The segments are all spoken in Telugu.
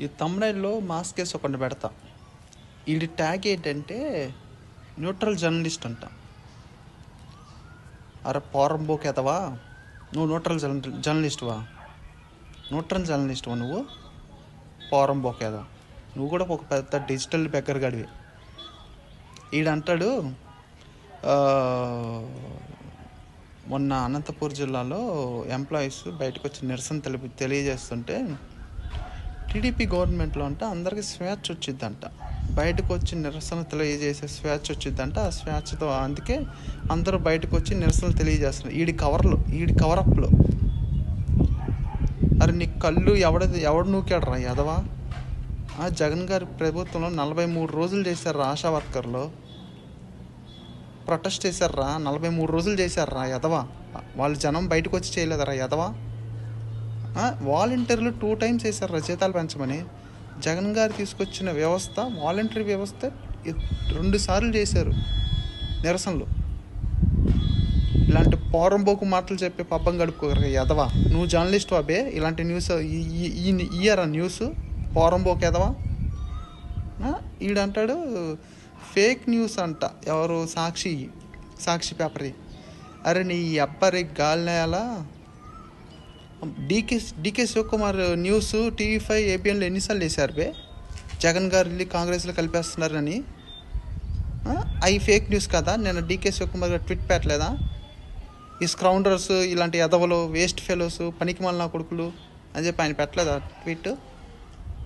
ఈ తమ్ముడైల్లో మాస్క్ వేసి ఒకటి పెడతా. వీడి ట్యాగ్ ఏంటంటే న్యూట్రల్ జర్నలిస్ట్ అంట. అరే పోరం ఎదవా నువ్వు న్యూట్రల్ జర్న జర్నలిస్ట్వా? న్యూట్రల్ జర్నలిస్ట్వా నువ్వు? పోరం బోకేదా? నువ్వు కూడా ఒక పెద్ద డిజిటల్ బెగ్గర్ గడివి ఈడంటాడు మొన్న అనంతపూర్ జిల్లాలో ఎంప్లాయీస్ బయటకు వచ్చి నిరసన తెలిపి తెలియజేస్తుంటే టీడీపీ గవర్నమెంట్లో అంటే అందరికీ స్వేచ్ఛ వచ్చిందంట బయటకు వచ్చి నిరసన తెలియజేసే స్వేచ్ఛ వచ్చిందంట ఆ స్వేచ్ఛతో అందుకే అందరూ బయటకు వచ్చి నిరసనలు తెలియజేస్తున్నారు. ఈడి కవర్లు ఈడి కవరప్లు. అరే నీ కళ్ళు ఎవడ ఎవడు నూకాడరా యదవా? ఆ జగన్ గారి ప్రభుత్వంలో నలభై మూడు రోజులు చేశారు ఆశా వర్కర్లు. ప్రొటెస్ట్ చేశారా నలభై మూడు రోజులు చేశారా యదవా? వాళ్ళు జనం బయటకు వచ్చి చేయలేదరా యదవా? వాలంటీర్లు టూ టైమ్స్ వేశారు జీతాలు పెంచమని. జగన్ గారు తీసుకొచ్చిన వ్యవస్థ వాలంటరీ వ్యవస్థ రెండు సార్లు చేశారు నిరసనలు. ఇలాంటి పోరంబోకు మాటలు చెప్పి పబ్బం గడుపుకోరు ఎదవా నువ్వు జర్నలిస్ట్ అబే ఇలాంటి న్యూస్ ఈ- ఈ- న్యూస్? పోరంబోకు ఎదవా ఈడంటాడు ఫేక్ న్యూస్ అంట. ఎవరు? సాక్షి సాక్షి పేపర్ అరే నీ అబ్బరి గాలినేయాలా DK DK Shivakumar news TV five ఏబిఎన్లో ఎన్నిసార్లు వేశారు బే? జగన్ గారు వెళ్ళి కాంగ్రెస్లో కలిపేస్తున్నారని. అవి ఫేక్ న్యూస్ కదా? నేను డీకే శివకుమార్ గారు ట్వీట్ పెట్టలేదా? ఈ స్క్రౌండర్స్ ఇలాంటి ఎదవలు వేస్ట్ ఫెలోస్ పనికి మాలిన కొడుకులు అని చెప్పి ఆయన పెట్టలేదా ట్వీట్?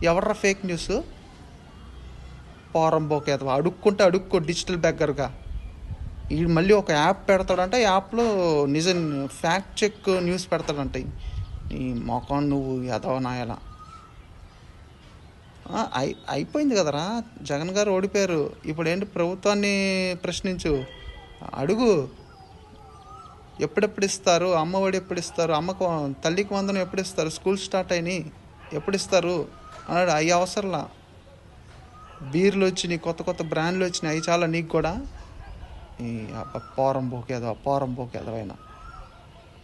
ఎవర్రా ఫేక్ న్యూస్ పోరంబోక ఎదవ అడుక్కుంటే అడుక్కో డిజిటల్ బ్యాగర్గా ఈ మళ్ళీ ఒక యాప్ పెడతాడంటే. యాప్లో నిజం ఫ్యాక్ట్ చెక్ న్యూస్ పెడతాడంట. ఈ మొఖం నువ్వు ఎదవ నాయలా. అయి అయిపోయింది కదరా. జగన్ గారు ఓడిపోయారు. ఇప్పుడు ఏంటి ప్రభుత్వాన్ని ప్రశ్నించు. అడుగు. ఎప్పుడెప్పుడు ఇస్తారు? అమ్మఒడి ఎప్పుడు ఇస్తారు? అమ్మకు తల్లికి వందనం ఎప్పుడు ఇస్తారు? స్కూల్ స్టార్ట్ అయినాయి ఎప్పుడు ఇస్తారు? అన్నాడు. అవి అవసరంలా. బీర్లు వచ్చినాయి కొత్త కొత్త బ్రాండ్లు వచ్చినాయి. అవి చాలా నీకు కూడా. ఈ పోరం పోకేదో పోరం పోకేదో అయినా.